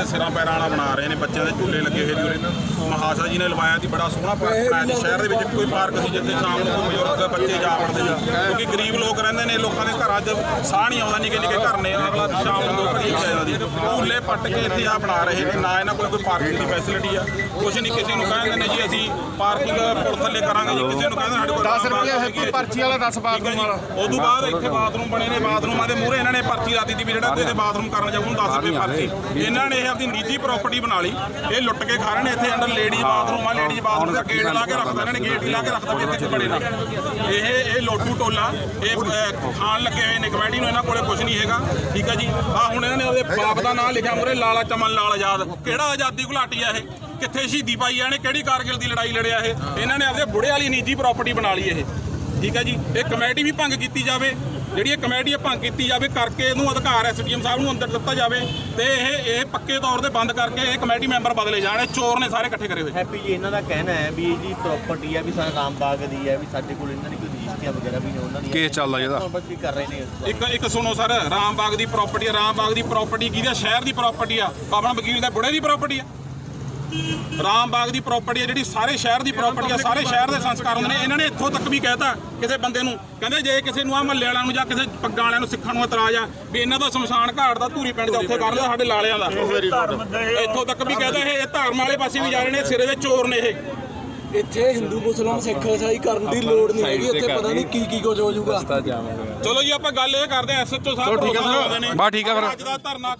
ਦੇ ਸਿਰਾਂ ਪੈਰਾਂ ਵਾਲਾ ਬਣਾ ਰਹੇ ਨੇ ਬੱਚਿਆਂ ਦੇ ਝੂਲੇ ਲੱਗੇ ਹੋਏ ਨੇ ਮਹਾਸ਼ਾ ਜੀ ਨੇ ਲਵਾਇਆ ਸੀ ਬੜਾ ਸੋਹਣਾ ਪਾਰਕ ਬਣਾਇਆ ਜੀ। ਸ਼ਹਿਰ ਦੇ ਵਿੱਚ ਕੋਈ ਪਾਰਕ ਸੀ ਜਿੱਥੇ ਸ਼ਾਮ ਨੂੰ ਕੋਈ ਬਜ਼ੁਰਗ ਬੱਚੇ ਜਾ ਪੜਦੇ ਸੀ ਕਿਉਂਕਿ ਗਰੀਬ ਲੋਕ ਰਹਿੰਦੇ ਨੇ ਲੋਕਾਂ ਦੇ ਘਰਾਂ 'ਚ ਸਾਹ ਨਹੀਂ ਆਉਂਦਾ ਨਿੱਕੇ ਨਿੱਕੇ ਘਰ ਨੇ। ਅਗਲਾ ਸ਼ਾਮ ਨੂੰ ਦੋ। ਘੜੀ ਚਾਹੀਦਾ ਦੀ ਝੂਲੇ ਪੱਟ ਕੇ ਇੱਥੇ ਆ ਬਣਾ ਰਹੇ ਨੇ। ਨਾ ਇਹਨਾਂ ਕੋਲ ਕੋਈ ਪਾਰਕਿੰਗ ਦੀ ਫੈਸਿਲਿਟੀ ਆ। ਕੁਝ ਨਹੀਂ ਕਿਸੇ ਨੂੰ ਕਹਿੰਦੇ ਨੇ ਜੀ ਅਸੀਂ ਪਾਰਕਿੰਗ ਪੁਲ ਥੱਲੇ ਕਰਾਂਗੇ ਜੀ। ਕਿਸੇ ਨੂੰ ਕਹਿੰਦੇ ਸਾਡੇ ਕੋਲ 10 ਰੁਪਏ ਹੈ ਕੋਈ ਪਰਚੀ ਵਾਲਾ 10 ਬਾਥਰੂਮ ਵਾਲਾ। ਉਦੋਂ ਬਾਅਦ ਇੱਥੇ ਬਾਥਰੂਮ ਬਣੇ ਨੇ। ਬਾਥਰੂਮਾਂ ਦੇ ਮੂਹਰੇ ਇਹਨਾਂ ਨੇ ਪਰਚੀ ਲਾਤੀ ਦੀ ਵੀ ਜਿਹੜਾ ਕੋਈ ਇੱਥੇ ਬਾਥਰੂਮ ਕਰਨ ਜਾਊ ਉਹਨੂੰ 10 ਰੁਪਏ ਪਰਚੀ। ਇਹਨਾਂ ਨੇ ਇਹ ਆਪਣੀ ਨਿੱਜੀ ਪ੍ਰਾਪਰਟੀ ਬਣਾ ਲਈ। ਇਹ ਲੁੱਟ ਕੇ ਖਾ ਰਹੇ ਨੇ। ਇੱਥੇ ਅੰਦਰ ਲੇਡੀ ਬਾਥਰੂਮ ਆ ਲੇਡੀ ਬਾਥਰੂਮ ਦਾ ਗੇਟ ਲਾ ਕੇ ਰੱਖਦਾ ਇਹਨਾਂ ਨੇ। ਗੇਟ ਲਾ ਕੇ ਰੱਖਦਾ ਵੀ ਇੱਥੇ ਬੜੇ ਨਾ। ਇਹ ਇਹ ਲੋਟੂ ਟੋਲਾ ਇਹ ਖਾਣ ਲੱਗੇ ਹੋਏ ਨੇ। ਕਮੇਟੀ ਨੂੰ ਇਹਨਾਂ ਕੋਲੇ ਕੁਝ ਨਹੀਂ ਹੈਗਾ। ਠੀਕ ਹੈ ਜੀ। ਆ ਹੁਣ ਇਹਨਾਂ ਨੇ ਉਹਦੇ ਬਾਪ ਦਾ ਨਾਮ ਲਿਖਿਆ ਮੂਹਰੇ ਲਾਲਾ ਚਮਨ ਲਾਲ ਆਜ਼ਾਦ। ਕਿਹੜਾ ਆਜ਼ਾਦੀ ਘੁਲਾਟੀ ਆ ਇਹ? ਕਿੱਥੇ ਸ਼ਹੀਦੀ ਪਾਈ ਆ ਇਹਨੇ? ਕਿਹੜੀ ਕਾਰਗਿਲ ਦੀ ਲੜਾਈ ਲੜਿਆ ਇਹ? ਇਹਨਾਂ ਨੇ ਆਪਦੇ ਬੁੜੇ ਵਾਲੀ ਨਿੱਜੀ ਪ੍ਰਾਪਰਟੀ ਬਣਾ ਲਈ ਇਹ। ਠੀਕ ਹੈ ਜੀ? ਇਹ ਕਮੇਟੀ ਵੀ ਭੰਗ ਕੀਤੀ ਜਾਵੇ। ਜਿਹੜੀ ਇਹ ਕਮੇਟੀ ਹੈ ਭੰਗ ਕੀਤੀ ਜਾਵੇ ਕਰਕੇ ਇਹਨੂੰ ਅਧਿਕਾਰ ਐਸਡੀਐਮ ਸਾਹਿਬ ਨੂੰ ਅੰਦਰ ਦਿੱਤਾ ਜਾਵੇ ਤੇ ਇਹ ਇਹ ਪੱਕੇ ਤੌਰ ਤੇ ਬੰਦ ਕਰਕੇ ਇਹ ਕਮੇਟੀ ਮੈਂਬਰ ਬਦਲੇ ਜਾਣ। ਇਹ ਚੋਰ ਨੇ ਸਾਰੇ ਇਕੱਠੇ ਕਰੇ ਹੋਏ। ਹੈਪੀ ਜੀ ਇਹਨਾਂ ਦਾ ਕਹਿਣਾ ਹੈ ਵੀ ਇਹ ਜੀ ਪ੍ਰਾਪਰਟੀ ਹੈ ਵੀ ਸਾਡਾ ਰਾਮਬਾਗ ਦੀ ਹੈ ਵੀ ਸਾਡੇ ਕੋਲ ਇਹਨਾਂ ਦੀ ਕੋਈ ਰਜਿਸਟਰੀਆਂ ਵਗੈਰਾ ਵੀ ਨੇ ਉਹਨਾਂ ਦੀ ਕੇਸ ਚੱਲਦਾ ਇਹਦਾ। ਬਸ ਕੀ ਕਰ ਰਹੇ ਨੇ ਇੱਕ ਇੱਕ ਸੁਣੋ ਸਰ ਰਾਮਬਾਗ ਦੀ ਪ੍ਰਾਪਰਟੀ ਹੈ ਰਾਮਬਾਗ ਦੀ ਪ੍ਰਾਪਰਟੀ ਕਿਹਦੀ ਆ? ਸ਼ਹਿਰ ਦੀ ਪ੍ਰਾਪਰਟੀ ਆ। ਆਪਣਾ ਵਕੀਲ ਦੇ ਬੁੜੇ ਦੀ ਪ੍ਰਾਪਰਟੀ ਆ। ਰਾਮਬਾਗ ਦੀ ਪ੍ਰਾਪਰਟੀ ਆ ਜਿਹੜੀ ਸਾਰੇ ਸ਼ਹਿਰ ਦੀ ਪ੍ਰਾਪਰਟੀ ਆ ਸਾਰੇ ਸ਼ਹਿਰ ਦੇ ਸੰਸਕਾਰ ਹੁੰਦੇ ਨੇ। ਇਹਨਾਂ ਨੇ ਇੱਥੋਂ ਤੱਕ ਵੀ ਕਹਿਤਾ ਕਿਸੇ ਬੰਦੇ ਨੂੰ। ਕਹਿੰਦੇ ਜੇ ਕਿਸੇ ਨੂੰ ਆ ਮਹੱਲੇ ਵਾਲਿਆਂ ਨੂੰ ਜਾਂ ਕਿਸੇ ਪੱਗਾਂ ਵਾਲਿਆਂ ਨੂੰ ਸਿੱਖਣ ਨੂੰ ਇਤਰਾਜ਼ ਆ ਵੀ ਇਹਨਾਂ ਦਾ ਸ਼ਮਸ਼ਾਨ ਘਾਟ ਦਾ ਧੂਰੀ ਪਿੰਡ ਦੇ ਉੱਥੇ ਕਰ ਲਿਆ ਸਾਡੇ ਲਾਲਿਆਂ ਦਾ। ਇੱਥੋਂ ਤੱਕ ਵੀ ਕਹਿੰਦੇ ਇਹ ਧਰਮ ਵਾਲੇ ਪਾਸੇ ਵੀ ਜਾ ਰਹੇ ਨੇ ਸਿਰੇ ਦੇ ਚੋਰ ਨੇ ਇਹ। ਇੱਥੇ ਹਿੰਦੂ ਮੁਸਲਮਾਨ ਸਿੱਖ ਇਸਾਈ ਕਰਨ ਦੀ ਲੋੜ ਨਹੀਂ ਹੈਗੀ ਇੱਥੇ ਪਤਾ ਨਹੀਂ ਕੀ ਕੀ ਕੁਝ ਹੋ ਜਾਊਗਾ। ਚਲੋ ਜੀ ਆਪਾਂ ਗੱਲ ਇਹ ਕਰਦੇ ਆ ਐਸਐਚਓ ਸਾਹਿਬ ਠੀਕ ਆ ਸਰ। ਬਸ ਠੀਕ ਆ ਫਿਰ। ਅੱਜ ਦਾ ਧਰਨਾ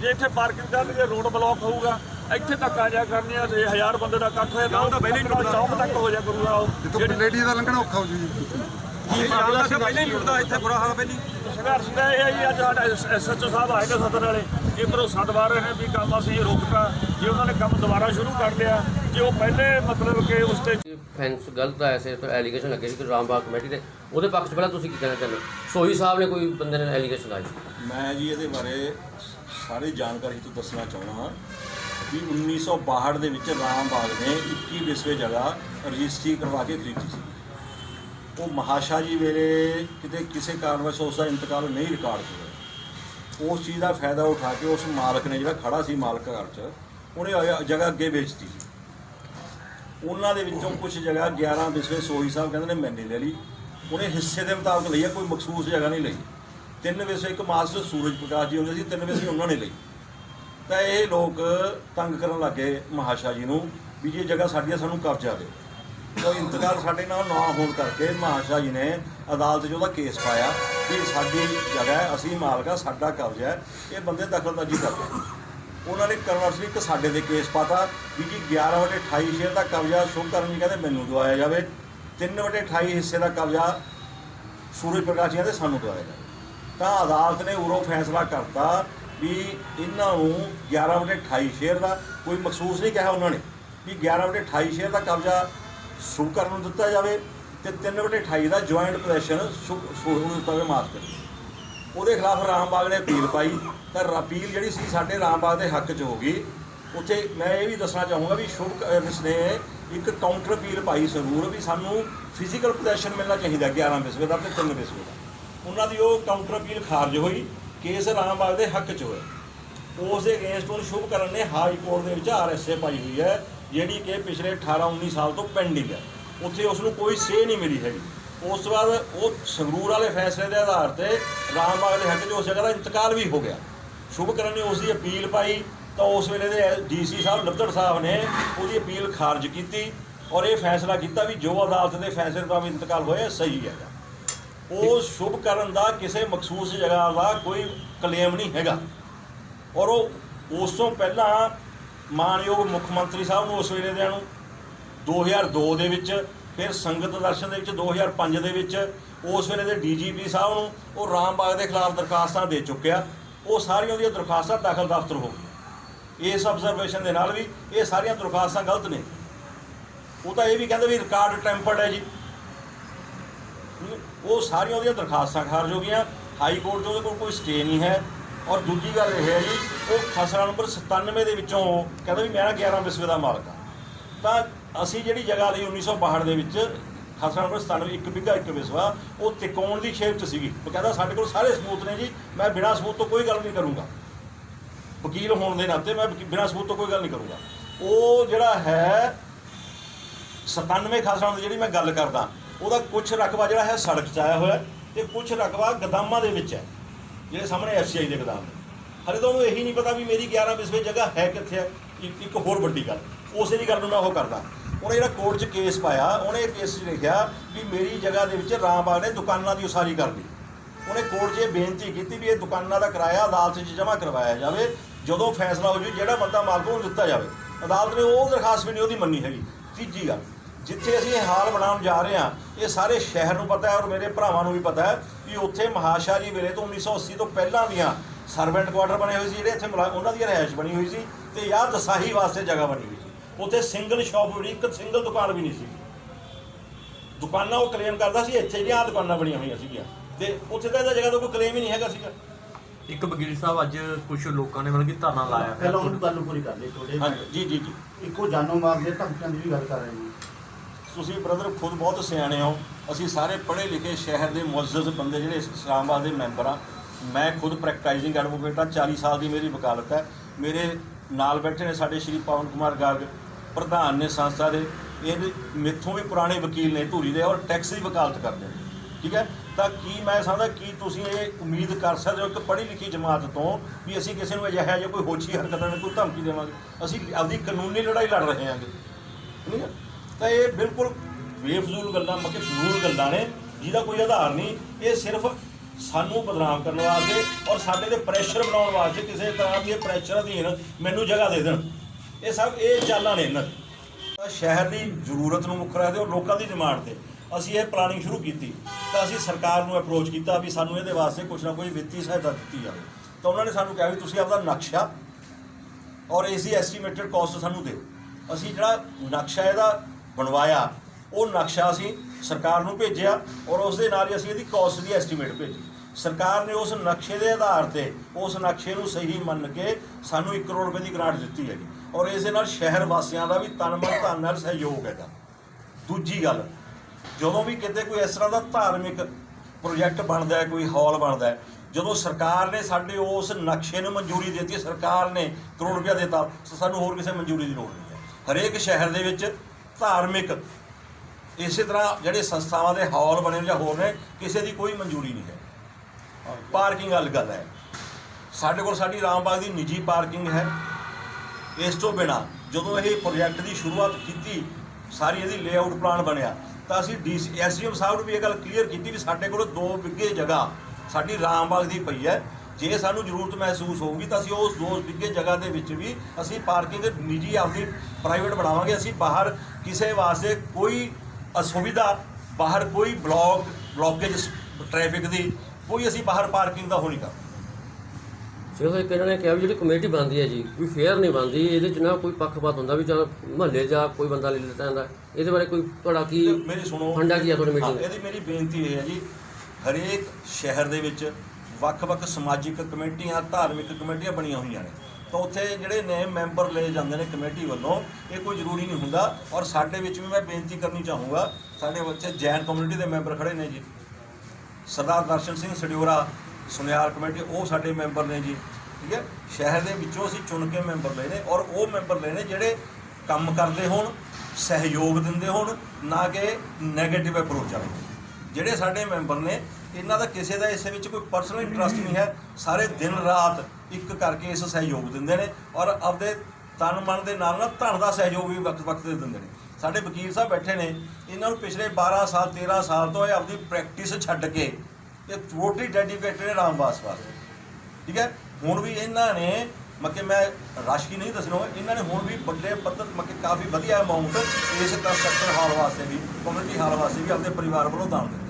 ਜੇ ਇੱਥੇ ਪਾਰਕਿੰਗ ਕਰਨਗੇ ਰੋਡ ਬਲੌਕ ਹੋਊਗਾ ਇੱਥੇ ਤੱਕ ਆ ਜਾ ਕਰਨੀ ਆ ਜੇ ਹਜ਼ਾਰ ਬੰਦੇ ਦਾ ਇਕੱਠ ਹੋਇਆ ਤਾਂ ਉਹ ਤਾਂ ਪਹਿਲੇ ਹੀ ਟੁੱਟਦਾ ਚੌਂਕ ਤੱਕ ਹੋ ਜਾ ਕਰੂਗਾ ਉਹ ਜਿਹੜੀ ਲੇਡੀ ਦਾ ਲੰਘਣਾ ਔਖਾ ਹੋ ਜੂ। ਜੀ ਪਹਿਲੇ ਹੀ ਟੁੱਟਦਾ ਇੱਥੇ ਬੁਰਾ ਹਾਲ ਪਹਿਲੀ। ਸੰਘਰਸ਼ ਦਾ ਇਹ ਹੈ ਜੀ ਅੱਜ ਸਾਡਾ ਐਸਐਚਓ ਸਾਹਿਬ ਆਏ ਨੇ ਸਦਰ ਵਾਲੇ। ਇਹ ਭਰੋਸਾ ਦਵਾ ਰਹੇ ਨੇ ਵੀ ਕੰਮ ਅਸੀਂ ਰੋਕਤਾ ਜੇ ਉਹਨਾਂ ਨੇ ਕੰਮ ਦੁਬਾਰਾ ਸ਼ੁਰੂ ਕਰ ਲਿਆ ਜੇ ਉਹ ਪਹਿਲੇ ਮਤਲਬ ਕਿ ਉਸ ਤੇ ਫੈਂਸ ਗਲਤ ਆਇਆ ਸੀ ਤਾਂ ਐਲੀਗੇਸ਼ਨ ਲੱਗੇ ਸੀ ਕਿ ਰਾਮਬਾਗ ਕਮੇਟੀ ਦੇ। ਉਹਦੇ ਪੱਖ 'ਚ ਪਹਿਲਾਂ ਤੁਸੀਂ ਕੀ ਕਹਿਣਾ ਚਾਹੁੰਦੇ ਹੋ? ਸੋਹੀ ਸਾਹਿਬ ਨੇ ਕੋਈ ਬੰਦੇ ਨੇ ਐਲੀਗੇਸ਼ਨ ਲਾਈ ਸੀ? ਮੈਂ ਜੀ ਇਹਦੇ ਬਾਰੇ ਸਾਰੀ ਜਾਣਕਾਰੀ ਤੋਂ ਦੱਸਣਾ ਚਾਹੁੰਦਾ ਹਾਂ ਕਿ 1962 ਦੇ ਵਿੱਚ ਰਾਮ ਬਾਗ ਨੇ 21 ਵਿਸਵੇ ਜਗ੍ਹਾ ਰਜਿਸਟਰੀ ਕਰਵਾ ਕੇ ਖਰੀਦੀ ਸੀ। ਉਹ ਮਹਾਸ਼ਾ ਜੀ ਵੇਲੇ ਕਿਤੇ ਕਿਸੇ ਕਾਰਨਵਸ਼ ਉਸ ਦਾ ਇੰਤਕਾਲ ਨਹੀਂ ਰਿਕਾਰਡ ਹੋਇਆ। ਉਸ ਚੀਜ਼ ਦਾ ਫਾਇਦਾ ਉਠਾ ਕੇ ਉਸ ਮਾਲਕ ਨੇ ਜਿਹੜਾ ਖੜਾ ਸੀ ਮਾਲਕ ਘਰ 'ਚ ਉਹਨੇ ਜਗ੍ਹਾ ਅੱਗੇ ਵੇਚਤੀ ਸੀ। ਉਹਨਾਂ ਦੇ ਵਿੱਚੋਂ ਕੁਝ ਜਗ੍ਹਾ 11 ਵਿਸਵੇ ਸੋਹੀ ਸਾਹਿਬ ਕਹਿੰਦੇ ਨੇ ਮੈਨੇ ਲੈ ਲਈ। ਉਹਨੇ ਹਿੱਸੇ ਦੇ ਮੁਤਾਬਕ ਲਈ ਆ, ਕੋਈ ਮਖਸੂਸ ਜਗ੍ਹਾ ਨਹੀਂ ਲਈ। ਤਿੰਨ ਵਿਸਵੇ ਇੱਕ ਮਾਸਟਰ ਸੂਰਜ ਪ੍ਰਕਾਸ਼ ਜੀ ਹੁੰਦੇ ਸੀ, ਤਿੰਨ ਵਿਸਵੇ ਉਹਨਾਂ ਨੇ ਲਈ ਤਾਂ ਇਹ ਲੋਕ ਤੰਗ ਕਰਨ ਲੱਗੇ ਮਹਾਸ਼ਾ ਜੀ ਨੂੰ ਵੀ ਜੇ ਜਗ੍ਹਾ ਸਾਡੀ ਆ ਸਾਨੂੰ ਕਬਜ਼ਾ ਦਿਓ ਤਾਂ ਇੰਤਕਾਲ ਸਾਡੇ ਨਾਲ ਨਾ ਹੋਣ ਕਰਕੇ ਮਹਾਸ਼ਾ ਜੀ ਨੇ ਅਦਾਲਤ 'ਚ ਉਹਦਾ ਕੇਸ ਪਾਇਆ ਵੀ ਸਾਡੀ ਜਗ੍ਹਾ ਅਸੀਂ ਮਾਲਕ ਆ, ਸਾਡਾ ਕਬਜ਼ਾ ਹੈ, ਇਹ ਬੰਦੇ ਦਖਲਅੰਦਾਜ਼ੀ ਕਰਦੇ ਉਹਨਾਂ ਨੇ ਕਨਵਰਸਲੀ ਇੱਕ ਸਾਡੇ ਦੇ ਕੇਸ ਪਾਤਾ ਵੀ ਜੀ 11 ਵਟੇ 28 ਸ਼ੇਅਰ ਦਾ ਕਬਜ਼ਾ ਸ਼ੁਭਕਰਨ ਜੀ ਕਹਿੰਦੇ ਮੈਨੂੰ ਦਵਾਇਆ ਜਾਵੇ। 3 ਵਟੇ 28 ਹਿੱਸੇ ਦਾ ਕਬਜ਼ਾ ਸੂਰਜ ਪ੍ਰਕਾਸ਼ ਜੀ ਕਹਿੰਦੇ ਸਾਨੂੰ ਦਵਾਇਆ ਜਾਵੇ। ਤਾਂ ਅਦਾਲਤ ਨੇ ਉਰੋਂ ਫੈਸਲਾ ਕਰਤਾ ਵੀ ਇਹਨਾਂ ਨੂੰ 11 ਵਟੇ 28 ਸ਼ੇਅਰ ਦਾ ਕੋਈ ਮਖਸੂਸ ਨਹੀਂ ਕਿਹਾ ਉਹਨਾਂ ਨੇ ਵੀ 11 ਵਟੇ 28 ਸ਼ੇਅਰ ਦਾ ਕਬਜ਼ਾ ਸ਼ੁਭਕਰਨ ਨੂੰ ਦਿੱਤਾ ਜਾਵੇ ਤੇ 3 ਵਟੇ 28 ਦਾ ਜੁਆਇੰਟ ਪੋਜੀਸ਼ਨ ਸੂਰਜ ਨੂੰ ਦਿੱਤਾ ਜਾਵੇ ਮਾਫ ਕਰੋ ਉਹਦੇ ਖਿਲਾਫ ਰਾਮਬਾਗ ਨੇ ਅਪੀਲ ਪਾਈ। ਤਾਂ ਅਪੀਲ ਜਿਹੜੀ ਸੀ ਸਾਡੇ ਰਾਮਬਾਗ ਦੇ ਹੱਕ 'ਚ ਹੋ ਗਈ। ਉੱਥੇ ਮੈਂ ਇਹ ਵੀ ਦੱਸਣਾ ਚਾਹੂੰਗਾ ਵੀ ਸ਼ੁਭ ਇਸ ਨੇ ਇੱਕ ਕਾਊਂਟਰ ਅਪੀਲ ਪਾਈ ਜ਼ਰੂਰ ਵੀ ਸਾਨੂੰ ਫਿਜ਼ੀਕਲ ਪੋਜੈਸ਼ਨ ਮਿਲਣਾ ਚਾਹੀਦਾ 11 ਵਿਸਵੇ ਦਾ ਤੇ 3 ਵਿਸਵੇ ਦਾ। ਉਹਨਾਂ ਦੀ ਉਹ ਕਾਊਂਟਰ ਅਪੀਲ ਖਾਰਜ ਹੋਈ, ਕੇਸ ਰਾਮਬਾਗ ਦੇ ਹੱਕ 'ਚ ਹੋਇਆ। ਉਸ ਦੇ ਅਗੇਂਸਟ ਹੁਣ ਸ਼ੁਭ ਕਰਨ ਨੇ ਹਾਈ ਕੋਰਟ ਦੇ ਵਿੱਚ ਆਰਐਸਏ ਪਾਈ ਹੋਈ ਹੈ, ਜਿਹੜੀ ਕਿ ਪਿਛਲੇ 18 19 ਸਾਲ ਤੋਂ ਪੈਂਡਿੰਗ ਹੈ। ਉੱਥੇ ਉਸ ਨੂੰ ਕੋਈ ਸੇ ਨਹੀਂ ਮਿਲੀ ਹੈਗੀ। ਉਸ ਤੋਂ ਬਾਅਦ ਉਹ ਸੰਗਰੂਰ ਵਾਲੇ ਫੈਸਲੇ ਦੇ ਆਧਾਰ ਤੇ ਰਾਮਬਾਗ ਦੇ ਹੱਕ 'ਚ ਉਸ ਜਗ੍ਹਾ ਦਾ ਇੰਤਕਾਲ ਵੀ ਹੋ ਗਿਆ। ਸ਼ੁਭ ਕਰਨ ਨੇ ਉਸ ਦੀ ਅਪੀਲ ਪਾਈ ਤਾਂ ਉਸ ਵੇਲੇ ਦੇ ਡੀਸੀ ਸਾਹਿਬ ਲੱਦੜ ਸਾਹਿਬ ਨੇ ਉਹਦੀ ਅਪੀਲ ਖਾਰਜ ਕੀਤੀ ਔਰ ਇਹ ਫੈਸਲਾ ਕੀਤਾ ਵੀ ਜੋ ਅਦਾਲਤ ਦੇ ਫੈਸਲੇ ਤੋਂ ਇੰਤਕਾਲ ਹੋਇਆ ਸਹੀ ਹੈਗਾ। ਉਹ ਸ਼ੁਭ ਕਰਨ ਦਾ ਕਿਸੇ ਮਖਸੂਸ ਜਗ੍ਹਾ ਦਾ ਕੋਈ ਕਲੇਮ ਨਹੀਂ ਹੈਗਾ। ਔਰ ਉਹ ਉਸ ਤੋਂ ਪਹਿਲਾਂ ਮਾਨਯੋਗ ਮੁੱਖ ਮੰਤਰੀ ਸਾਹਿਬ ਨੂੰ ਉਸ ਵੇਲੇ ਦੇ ਨੂੰ 2002 ਦੇ ਵਿੱਚ ਫਿਰ ਸੰਗਤ ਦਰਸ਼ਨ ਦੇ ਵਿੱਚ 2005 ਦੇ ਵਿੱਚ ਉਸ ਵੇਲੇ ਦੇ ਡੀਜੀਪੀ ਸਾਹਿਬ ਨੂੰ ਉਹ ਰਾਮ ਬਾਗ ਦੇ ਖਿਲਾਫ ਦਰਖਾਸਤਾਂ ਦੇ ਚੁੱਕਿਆ। ਉਹ ਸਾਰੀਆਂ ਉਹਦੀਆਂ ਦਰਖਾਸਤਾਂ ਦਾਖਲ ਦਫ਼ਤਰ ਹੋ ਗਈਆਂ। ਇਸ ਆਬਜ਼ਰਵੇਸ਼ਨ ਦੇ ਨਾਲ ਵੀ ਇਹ ਸਾਰੀਆਂ ਦਰਖਾਸਤਾਂ ਗਲਤ ਨੇ। ਉਹ ਤਾਂ ਇਹ ਵੀ ਕਹਿੰਦੇ ਵੀ ਰਿਕਾਰਡ ਟੈਂਪਰਡ ਹੈ ਜੀ। ਉਹ ਸਾਰੀਆਂ ਉਹਦੀਆਂ ਦਰਖਾਸਤਾਂ ਖਾਰਜ ਹੋ ਗਈਆਂ। ਹਾਈ ਕੋਰਟ 'ਚ ਉਹਦੇ ਕੋਲ ਕੋਈ ਸਟੇ ਨਹੀਂ ਹੈ। ਔਰ ਦੂਜੀ ਗੱਲ ਇਹ ਹੈ ਜੀ, ਉਹ ਖਸਰਾ ਨੰਬਰ 97 ਦੇ ਵਿੱਚੋਂ ਕਹਿੰਦਾ ਵੀ ਮੈਂ ਨਾ 11 ਵਿਸਵੇ ਦਾ ਮਾਲਕ ਹਾਂ। ਤਾਂ ਅਸੀਂ ਜਿਹੜੀ ਜਗ੍ਹਾ ਲਈ 1962 ਦੇ ਵਿੱਚ ਖਸਰਾ ਨੰਬਰ 97 ਇੱਕ ਬਿੱਗਾ ਇੱਕ ਵਿਸਵਾ ਉਹ ਤਿਕੋਣ ਦੀ ਸ਼ੇਪ 'ਚ ਸੀਗੀ। ਉਹ ਕਹਿੰਦਾ ਸਾਡੇ ਕੋਲ ਸਾਰੇ ਸਬੂਤ ਨੇ ਜੀ, ਮੈਂ ਬਿਨਾਂ ਸਬੂਤ ਤੋਂ ਕੋਈ ਗੱਲ ਨਹੀਂ ਕਰੂੰਗਾ। ਵਕੀਲ ਹੋਣ ਦੇ ਨਾਤੇ ਮੈਂ ਬਿਨਾਂ ਸਬੂਤ ਤੋਂ ਕੋਈ ਗੱਲ ਨਹੀਂ ਕਰੂੰਗਾ। ਉਹ ਜਿਹੜਾ ਹੈ 97 ਖਾਸਾਂ ਦੀ ਜਿਹੜੀ ਮੈਂ ਗੱਲ ਕਰਦਾ, ਉਹਦਾ ਕੁਝ ਰਕਬਾ ਜਿਹੜਾ ਹੈ ਸੜਕ 'ਚ ਆਇਆ ਹੋਇਆ ਹੈ ਤੇ ਕੁਝ ਰਕਬਾ ਗਦਾਮਾਂ ਦੇ ਵਿੱਚ ਹੈ, ਜਿਹੜੇ ਸਾਹਮਣੇ ਐਫਸੀਆਈ ਦੇ ਗਦਾਮ ਨੇ। ਹਰੇ ਤਾਂ ਉਹਨੂੰ ਇਹੀ ਨਹੀਂ ਪਤਾ ਵੀ ਮੇਰੀ 11 ਵਿਸਵੇ ਜਗ੍ਹਾ ਹੈ ਕਿੱਥੇ ਹੈ। ਇੱਕ ਇੱਕ ਹੋਰ ਵੱਡੀ ਗੱਲ। ਉਸੇ ਦੀ ਗੱਲ ਨੂੰ ਮੈਂ ਉਹ ਕਰਦਾ। ਉਹਨੇ ਜਿਹੜਾ ਕੋਰਟ 'ਚ ਕੇਸ ਪਾਇਆ, ਉਹਨੇ ਇਹ ਕੇਸ 'ਚ ਲਿਖਿਆ ਵੀ ਮੇਰੀ ਜਗ੍ਹਾ ਦੇ ਵਿੱਚ ਰਾਮਬਾਗ ਨੇ ਦੁਕਾਨਾਂ ਦੀ ਉਸਾਰੀ ਕਰ ਲਈ। ਉਹਨੇ ਕੋਰਟ 'ਚ ਇਹ ਬੇਨਤੀ ਕੀਤੀ ਵੀ ਇਹ ਦੁਕਾਨਾਂ ਦਾ ਕਿਰਾਇਆ ਅਦਾਲਤ 'ਚ ਜਮ੍ਹਾਂ ਕਰਵਾਇਆ ਜਾਵੇ, ਜਦੋਂ ਫੈਸਲਾ ਹੋ ਜੂ, ਜਿਹੜਾ ਬੰਦਾ ਮਾਲਕ ਉਹਨੂੰ ਦਿੱਤਾ ਜਾਵੇ। ਅਦਾਲਤ ਨੇ ਉਹ ਦਰਖਾਸਤ ਵੀ ਨਹੀਂ ਉਹਦੀ ਮੰਨੀ ਹੈਗੀ। ਤੀਜੀ ਗੱਲ, ਜਿੱਥੇ ਅਸੀਂ ਇਹ ਹਾਲ ਬਣਾਉਣ ਜਾ ਰਹੇ ਹਾਂ, ਇਹ ਸਾਰੇ ਸ਼ਹਿਰ ਨੂੰ ਪਤਾ ਹੈ ਔਰ ਮੇਰੇ ਭਰਾਵਾਂ ਨੂੰ ਵੀ ਪਤਾ ਹੈ ਵੀ ਉੱਥੇ ਮਹਾਸ਼ਾ ਜੀ ਵੇਲੇ ਤੋਂ 1980 ਤੋਂ ਪਹਿਲਾਂ ਦੀਆਂ ਸਰਵੈਂਟ ਕੁਆਟਰ ਬਣੇ ਹੋਏ ਸੀ, ਜਿਹੜੇ ਇੱਥੇ ਮੁਲਾ- ਉਹਨਾਂ ਦੀ ਰਿਹਾਇਸ਼ ਬਣੀ ਹੋਈ ਸੀ ਤੇ ਯਾਰ ਦਸਾਹੀ ਵਾਸਤੇ ਜਗ੍ਹਾ ਬਣੀ ਹੋਈ ਸੀ। ਉੱਥੇ ਸਿੰਗਲ ਸ਼ਾਪ ਵੀ ਨਹੀਂ ਇੱਕ ਸਿੰਗਲ ਦੁਕਾਨ ਵੀ ਨਹੀਂ ਸੀ। ਦੁਕਾਨਾਂ ਉਹ ਕਲੇਮ ਕਰਦਾ ਸੀ ਇੱਥੇ ਜਿਹੜੀਆਂ ਦੁਕਾਨਾਂ ਬਣੀਆਂ ਹੋਈਆਂ ਸੀਗੀਆਂ। ਤੇ ਉੱਥੇ ਤਾਂ ਇਹਦਾ ਜਗ੍ਹਾ ਦਾ ਕੋਈ ਕਲੇਮ ਹੀ ਨਹੀਂ ਹੈਗਾ ਸੀਗਾ। ਇੱਕ ਵਕੀਲ ਸਾਹਿਬ ਅੱਜ ਕੁਝ ਲੋਕਾਂ ਨੇ ਮਤਲਬ ਕਿ ਧਰਨਾ ਲਾਇਆ ਪਹਿਲਾਂ ਉਹਨੂੰ ਗੱਲ ਨੂੰ ਪੂਰੀ ਕਰ ਲਈ ਤੁਹਾਡੇ ਹਾਂਜੀ ਜੀ ਜੀ ਜੀ। ਇੱਕੋ ਜਾਨੋਂ ਮਾਰ ਦੇ ਧਮਕੀਆਂ ਦੀ ਵੀ ਗੱਲ ਕਰ ਰਹੇ ਨੇ। ਤੁਸੀਂ ਬ੍ਰਦਰ ਖੁਦ ਬਹੁਤ ਸਿਆਣੇ ਹੋ। ਅਸੀਂ ਸਾਰੇ ਪੜ੍ਹੇ ਲਿਖੇ ਸ਼ਹਿਰ ਦੇ ਮੁਅੱਜ਼ਜ਼ ਬੰਦੇ ਜਿਹੜੇ ਇਸ ਇਸਲਾਮਾਬਾਦ ਦੇ ਮੈਂਬਰ ਆ ਮੈਂ ਖੁਦ ਪ੍ਰੈਕਟਾਈਜ਼ਿੰਗ ਐਡਵੋਕੇਟ ਆ 40 ਸਾਲ ਦੀ ਮੇਰੀ ਵਕਾਲਤ ਹੈ। ਮੇਰੇ ਨਾਲ ਬੈਠੇ ਨੇ ਸਾਡੇ ਸ਼੍ਰੀ ਪਵਨ ਕੁਮਾਰ ਗਰਗ। ਪ੍ਰਧਾਨ ਨੇ ਸੰਸਥਾ ਦੇ ਇਹਦੇ ਮੇਥੋਂ ਵੀ ਪੁਰਾਣੇ ਵਕੀਲ ਨੇ ਧੂਰੀ ਦੇ, ਔਰ ਟੈਕਸ ਦੀ ਵਕਾਲਤ ਕਰਦੇ ਨੇ। ਠੀਕ ਹੈ? ਤਾਂ ਕੀ ਮੈਂ ਸਮਝਦਾ ਕੀ ਤੁਸੀਂ ਇਹ ਉਮੀਦ ਕਰ ਸਕਦੇ ਹੋ ਇੱਕ ਪੜ੍ਹੀ ਲਿਖੀ ਜਮਾਤ ਤੋਂ ਵੀ ਅਸੀਂ ਕਿਸੇ ਨੂੰ ਅਜਿਹਾ ਜਿਹਾ ਕੋਈ ਹੋਛੀ ਹਰਕਤਾਂ ਨਾਲ ਕੋਈ ਧਮਕੀ ਦੇਵਾਂਗੇ। ਅਸੀਂ ਆਪਦੀ ਕਾਨੂੰਨੀ ਲੜਾਈ ਲੜ ਰਹੇ ਹਾਂਗੇ। ਠੀਕ ਹੈ? ਤਾਂ ਇਹ ਬਿਲਕੁਲ ਬੇਫਜ਼ੂਲ ਗੱਲਾਂ ਮੱਕੇ ਫਜ਼ੂਲ ਗੱਲਾਂ ਨੇ, ਜਿਹਦਾ ਕੋਈ ਆਧਾਰ ਨਹੀਂ। ਇਹ ਸਿਰਫ ਸਾਨੂੰ ਬਦਨਾਮ ਕਰਨ ਵਾਸਤੇ ਔਰ ਸਾਡੇ ਤੇ ਪ੍ਰੈਸ਼ਰ ਬਣਾਉਣ ਵਾਸਤੇ ਕਿਸੇ ਤਰ੍ਹਾਂ ਦੀ ਪ੍ਰੈਸ਼ਰ ਅਧੀਨ ਮੈਨੂੰ ਜਗ੍ਹਾ ਦੇ ਦੇਣ। ਇਹ ਸਭ, ਇਹ ਚਾਲਾਂ ਨੇ ਇਹਨਾਂ ਦੀਆਂ। ਸ਼ਹਿਰ ਦੀ ਜ਼ਰੂਰਤ ਨੂੰ ਮੁੱਖ ਰੱਖਦੇ ਹੋ, ਲੋਕਾਂ ਦੀ ਡਿਮਾਂਡ ਤੇ। ਅਸੀਂ ਇਹ ਪਲਾਨਿੰਗ ਸ਼ੁਰੂ ਕੀਤੀ, ਤਾਂ ਅਸੀਂ ਸਰਕਾਰ ਨੂੰ ਅਪਰੋਚ ਕੀਤਾ ਵੀ ਸਾਨੂੰ ਇਹਦੇ ਵਾਸਤੇ ਕੁਝ ਨਾ ਕੁਝ ਵਿੱਤੀ ਸਹਾਇਤਾ ਦਿੱਤੀ ਜਾਵੇ। ਤਾਂ ਉਹਨਾਂ ਨੇ ਸਾਨੂੰ ਕਿਹਾ ਵੀ ਤੁਸੀਂ ਆਪਦਾ ਨਕਸ਼ਾ ਔਰ ਇਸ ਦੀ ਐਸਟੀਮੇਟਡ ਕਾਸਟ ਸਾਨੂੰ ਦਿਓ। ਅਸੀਂ ਜਿਹੜਾ ਨਕਸ਼ਾ ਇਹਦਾ ਬਣਵਾਇਆ, ਉਹ ਨਕਸ਼ਾ ਅਸੀਂ ਸਰਕਾਰ ਨੂੰ ਭੇਜਿਆ ਔਰ ਉਸ ਦੇ ਨਾਲ ਹੀ ਅਸੀਂ ਇਹਦੀ ਕਾਸਟ ਦੀ ਐਸਟੀਮੇਟ ਭੇਜੀ। ਸਰਕਾਰ ਨੇ ਉਸ ਨਕਸ਼ੇ ਦੇ ਆਧਾਰ ਤੇ ਉਸ ਨਕਸ਼ੇ ਨੂੰ ਸਹੀ ਮੰਨ ਕੇ ਸਾਨੂੰ 1 ਕਰੋੜ ਰੁਪਏ ਦੀ ਗ੍ਰਾਂਟ ਦਿੱਤੀ ਹੈਗੀ। ਔਰ ਇਸ ਦੇ ਨਾਲ ਸ਼ਹਿਰ ਵਾਸੀਆਂ ਦਾ ਵੀ ਤਨ ਮਨ ਧਨ ਨਾਲ ਸਹਿਯੋਗ ਹੈਗਾ। ਦੂਜੀ ਗੱਲ, ਜਦੋਂ ਵੀ ਕਿਤੇ ਕੋਈ ਇਸ ਤਰ੍ਹਾਂ ਦਾ ਧਾਰਮਿਕ ਪ੍ਰੋਜੈਕਟ ਬਣਦਾ ਹੈ, ਕੋਈ ਹਾਲ ਬਣਦਾ ਹੈ, ਜਦੋਂ ਸਰਕਾਰ ਨੇ ਸਾਡੇ ਉਸ ਨਕਸ਼ੇ ਨੂੰ ਮਨਜ਼ੂਰੀ ਦਿੱਤੀ, ਸਰਕਾਰ ਨੇ ਕਰੋੜ ਰੁਪਇਆ ਦਿੱਤਾ ਸਾਨੂੰ ਹੋਰ ਕਿਸੇ ਮਨਜ਼ੂਰੀ ਦੀ ਲੋੜ ਨਹੀਂ ਹੈ। ਹਰੇਕ ਸ਼ਹਿਰ ਦੇ ਵਿੱਚ ਧਾਰਮਿਕ ਇਸੇ ਤਰ੍ਹਾਂ ਜਿਹੜੇ ਸੰਸਥਾਵਾਂ ਦੇ ਹਾਲ ਬਣੇ ਜਾਂ ਹੋਰ ਨੇ, ਕਿਸੇ ਦੀ ਕੋਈ ਮਨਜ਼ੂਰੀ ਨਹੀਂ ਹੈ। ਪਾਰਕਿੰਗ ਵਾਲੀ ਗੱਲ ਹੈ। ਸਾਡੇ ਕੋਲ ਸਾਡੀ ਰਾਮਬਾਗ ਦੀ ਨਿੱਜੀ ਪਾਰਕਿੰਗ ਹੈ। ਇਸ ਤੋਂ ਬਿਨਾ ਜਦੋਂ ਇਹ ਪ੍ਰੋਜੈਕਟ ਦੀ ਸ਼ੁਰੂਆਤ ਕੀਤੀ, ਸਾਰੀ ਇਹਦੀ ਲੇਆਊਟ ਪਲਾਨ ਬਣਿਆ, ਤਾਂ ਅਸੀਂ ਡੀਸੀ ਐਸਡੀਐਮ ਸਾਹਿਬ ਨੂੰ ਵੀ ਇਹ ਗੱਲ ਕਲੀਅਰ ਕੀਤੀ ਵੀ ਸਾਡੇ ਕੋਲ 2 ਬਿੱਗੇ ਜਗ੍ਹਾ ਸਾਡੀ ਰਾਮਬਾਗ ਦੀ ਪਈ ਹੈ। ਜੇ ਸਾਨੂੰ ਜ਼ਰੂਰਤ ਮਹਿਸੂਸ ਹੋਊਗੀ ਤਾਂ ਅਸੀਂ ਉਸ 2 ਬਿੱਗੇ ਜਗ੍ਹਾ ਦੇ ਵਿੱਚ ਵੀ ਅਸੀਂ ਪਾਰਕਿੰਗ ਨਿੱਜੀ ਆਪਦੀ ਪ੍ਰਾਈਵੇਟ ਬਣਾਵਾਂਗੇ। ਅਸੀਂ ਬਾਹਰ ਕਿਸੇ ਵਾਸਤੇ ਕੋਈ ਅਸੁਵਿਧਾ, ਬਾਹਰ ਕੋਈ ਬਲੌਕ ਬਲੌਕੇਜ ਟ੍ਰੈਫਿਕ ਦੀ ਕੋਈ ਅਸੀਂ ਬਾਹਰ ਪਾਰਕਿੰਗ ਦਾ ਹੋ ਨਹੀਂ ਕਰਦੇ। ਸਿਰਫ ਇੱਕ ਇਹਨਾਂ ਨੇ ਕਿਹਾ ਵੀ ਜਿਹੜੀ ਕਮੇਟੀ ਬਣਦੀ ਹੈ ਜੀ ਕੋਈ ਫੇਅਰ ਨਹੀਂ ਬਣਦੀ ਇਹਦੇ ਚ ਨਾ ਕੋਈ ਪੱਖਪਾਤ ਹੁੰਦਾ ਵੀ ਜਾਂ ਮਹੱਲੇ ਜਾ ਕੋਈ ਬੰਦਾ ਲੈ ਲੈਂਦਾ ਜਾਂਦਾ ਇਹਦੇ ਬਾਰੇ ਕੋਈ ਤੁਹਾਡਾ ਕੀ ਤੇ ਮੇਰੀ ਸੁਣੋ ਫੰਡਾ ਕੀ ਆ ਤੁਹਾਡੀ ਹਾਂ, ਮੀਟਿੰਗ ਇਹਦੀ ਮੇਰੀ ਬੇਨਤੀ ਇਹ ਹੈ ਜੀ ਹਰੇਕ ਸ਼ਹਿਰ ਦੇ ਵਿੱਚ ਵੱਖ-ਵੱਖ ਸਮਾਜਿਕ ਕਮੇਟੀਆਂ ਧਾਰਮਿਕ ਕਮੇਟੀਆਂ ਬਣੀਆਂ ਹੋਈਆਂ ਨੇ। ਤਾਂ ਉੱਥੇ ਜਿਹੜੇ ਨਵੇਂ ਮੈਂਬਰ ਲਏ ਜਾਂਦੇ ਨੇ ਕਮੇਟੀ ਵੱਲੋਂ ਇਹ ਕੋਈ ਜ਼ਰੂਰੀ ਨਹੀਂ ਹੁੰਦਾ। ਔਰ ਸਾਡੇ ਵਿੱਚ ਵੀ ਮੈਂ ਬੇਨਤੀ ਕਰਨੀ ਚਾਹੂੰਗਾ ਸਾਡੇ ਬੱਚੇ ਜੈਨ ਕਮਿਊਨਿਟੀ ਦੇ ਮੈਂਬਰ ਖੜੇ ਨੇ ਜੀ। ਸਰਦਾਰ ਦਰਸ਼ਨ ਸਿੰਘ ਸਡਿਓਰਾ, ਸੁਨਿਆਰ ਕਮੇਟੀ, ਉਹ ਸਾਡੇ ਮੈਂਬਰ ਨੇ ਜੀ, ਠੀਕ ਹੈ? ਸ਼ਹਿਰ ਦੇ ਵਿੱਚੋਂ ਅਸੀਂ ਚੁਣ ਕੇ ਮੈਂਬਰ ਲਏ ਨੇ ਔਰ ਉਹ ਮੈਂਬਰ ਲਏ ਨੇ ਜਿਹੜੇ ਕੰਮ ਕਰਦੇ ਹੋਣ, ਸਹਿਯੋਗ ਦਿੰਦੇ ਹੋਣ, ਨਾ ਕਿ 네ਗੇਟਿਵ ਅਪਰੋਚ ਵਾਲੇ। ਜਿਹੜੇ ਸਾਡੇ ਮੈਂਬਰ ਨੇ, ਇਹਨਾਂ ਦਾ ਕਿਸੇ ਦਾ ਇਸ ਵਿੱਚ ਕੋਈ ਪਰਸਨਲ ਇੰਟਰਸਟ ਨਹੀਂ ਹੈ। ਸਾਰੇ ਦਿਨ ਰਾਤ ਇੱਕ ਕਰਕੇ ਇਸ ਸਹਿਯੋਗ ਦਿੰਦੇ ਨੇ ਔਰ ਆਪਦੇ ਤਨ ਮਨ ਦੇ ਨਾਲ ਨਾਲ ਧਨ ਦਾ ਸਹਿਯੋਗ ਵੀ ਵਕਤ ਵਕਤ ਤੇ ਦਿੰਦੇ ਨੇ। ਸਾਡੇ ਵਕੀਲ ਸਾਹਿਬ ਬੈਠੇ ਨੇ, ਇਹਨਾਂ ਨੂੰ ਪਿਛਲੇ 12 ਸਾਲ 13 ਸਾਲ ਤੋਂ ਇਹ ਆਪਣੀ ਪ੍ਰੈਕਟਿਸ ਛੱਡ ਕੇ ਇਹ ਟੋਟਲੀ ਡੈਡੀਕੇਟਡ ਨੇ ਰਾਮਵਾਸ ਵਾਸਤੇ ਠੀਕ ਹੈ? ਹੁਣ ਵੀ ਇਹਨਾਂ ਨੇ, ਮੱਕੇ ਮੈਂ ਰਾਸ਼ੀ ਨਹੀਂ ਦੱਸਣਾ, ਇਹਨਾਂ ਨੇ ਹੁਣ ਵੀ ਵੱਡੇ ਪੱਧਰ, ਮੱਕੇ ਕਾਫੀ ਵਧੀਆ ਅਮਾਉਂਟ ਇਸ ਕੰਸਟਰਕਸ਼ਨ ਹਾਲ ਵਾਸਤੇ ਵੀ ਕਮਿਊਨਿਟੀ ਹਾਲ ਵਾਸਤੇ ਵੀ ਆਪਣੇ ਪਰਿਵਾਰ ਵੱਲੋਂ ਦਾਨ ਦਿੱਤਾ।